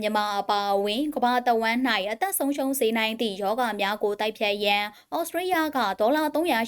မြန်မာအပါအဝင်ကမ္ဘာတဝန်း၌အသက်ဆုံးရှုံးစေနိုင်သည့်ယောဂများကိုတိုက်ဖြတ်ရန်ဩစတြေးလျကဒေါ်လာ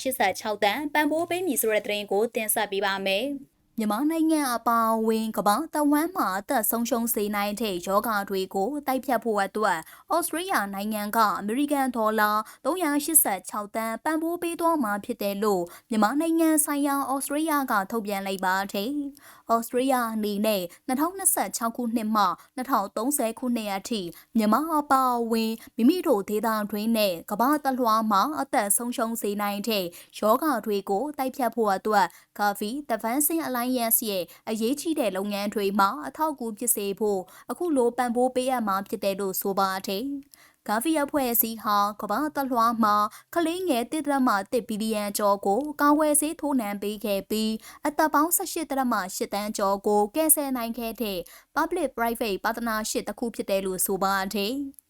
386တန်ပံ့ပိုးပေးမည်ဆိုတဲ့သတင်းကိုတင်ဆက်ပေးပါမယ်။မြန်မာနိုင်ငံအပါအဝင်ကမ္ဘာတဝန်းမှာအသက်ဆုံးရှုံးစေနိုင်တဲ့ယောဂတွေကိုတိုက်ဖြတ်ဖို့အတွက်ဩစတြေးလျနိုင်ငံကအမေရိကန်ဒေါ်လာ386တန်ပံ့ပိုးပေးသွားမှာဖြစ်တယ်လို့မြန်မာနိုင်ငံဆိုင်ရာဩစတြေးလျကထုတ်ပြန်လိုက်ပါတယ်။ ဩစတြေးလျအနေနဲ့2026ခုနှစ်မှ2030ခုနှစ်အထိမြန်မာအပါအဝင်မိမိတို့ဒေသတွင်းနဲ့ကမ္ဘာတလွှားမှာအသက်ဆုံးရှုံးစေနိုင်တဲ့ယောဂတွေကိုတိုက်ဖြတ်ဖို့အတွက် Gavi Advancing Alliance ရဲ့အရေးကြီးတဲ့လုပ်ငန်းတွေမှာအထောက်အကူဖြစ်စေဖို့အခုလိုပံ့ပိုးပေးအပ်မှာဖြစ်တယ်လို့ဆိုပါတယ်။ ဂါဗီအဖွဲ့အစည်းဟာကမ္ဘာတလွှားမှာကလေးငယ်တစ်ဒရမတစ်ဘီလီယံကျော်ကိုကာဝယ်ဆေးထိုးနှံပေးခဲ့ပြီးအသက်ပေါင်း18ဒရမ8တန်းကျော်ကိုကယ်ဆယ်နိုင်ခဲ့တဲ့ Public Private Partnership တစ်ခုဖြစ်တယ်လို့ဆိုပါတယ်။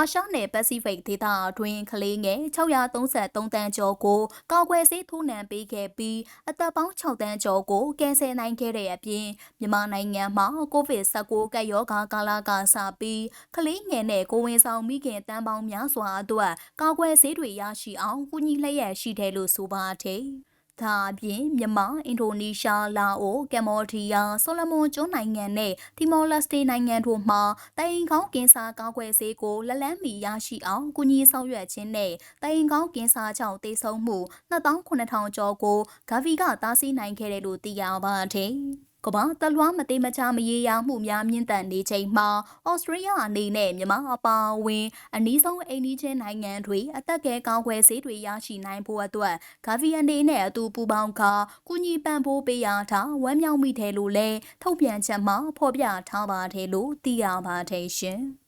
အာရှနယ်ပစိဖိတ်ဒေသအတွင်းကလေးငယ်633တန်းကျော်ကိုကောက်ွယ်ဆေးထိုးနှံပေးခဲ့ပြီးအသက်ပေါင်း6တန်းကျော်ကိုကယ်ဆယ်နိုင်ခဲ့တဲ့အပြင်မြန်မာနိုင်ငံမှာကိုဗစ် -19 ကပ်ရောဂါကာလကစပြီးကလေးငယ်နဲ့ကိုဝင်ဆောင်မိခင်တန်းပေါင်းများစွာအတွက်ကောက်ွယ်ဆေးတွေရရှိအောင်ကူညီလျက်ရှိတယ်လို့ဆိုပါတယ်။ ဒါအပြင်မြန်မာအင်ဒိုနီးရှားလာအိုကမ်ဘောဒီးယားဆိုလမွန်ကျွန်းနိုင်ငံနဲ့တီမောလက်စတေနိုင်ငံတို့မှတိုင်ကောင်းကင်းစားကောက်ွယ်ဆေးကိုလက်လန်းမီရရှိအောင်ကူညီဆောင်ရွက်ခြင်းနဲ့တိုင်ကောင်းကင်းစားကြောင့်တေဆုံးမှု2900ကျော်ကိုဂါဗီကတားဆီးနိုင်ခဲ့တယ်လို့သိရပါတယ်။ ကမ္ဘာတလွှားမသေးမချာမရေရာမှုများမြင့်တက်နေချိန်မှာဩစတြေးလျအနေနဲ့မြန်မာအပါအဝင်အနည်းဆုံးအိန္ဒိချင်းနိုင်ငံတွေအသက်ကဲကောင်းခွဲဆေးတွေရရှိနိုင်ဖို့အတွက်ဂါဗီယန်နေနဲ့အတူပူးပေါင်းကာကုညီပံ့ပိုးပေးရတာဝမ်းမြောက်မိတယ်လို့လည်းထုတ်ပြန်ချက်မှာဖော်ပြထားပါတယ်လို့သိရပါတယ်ရှင်။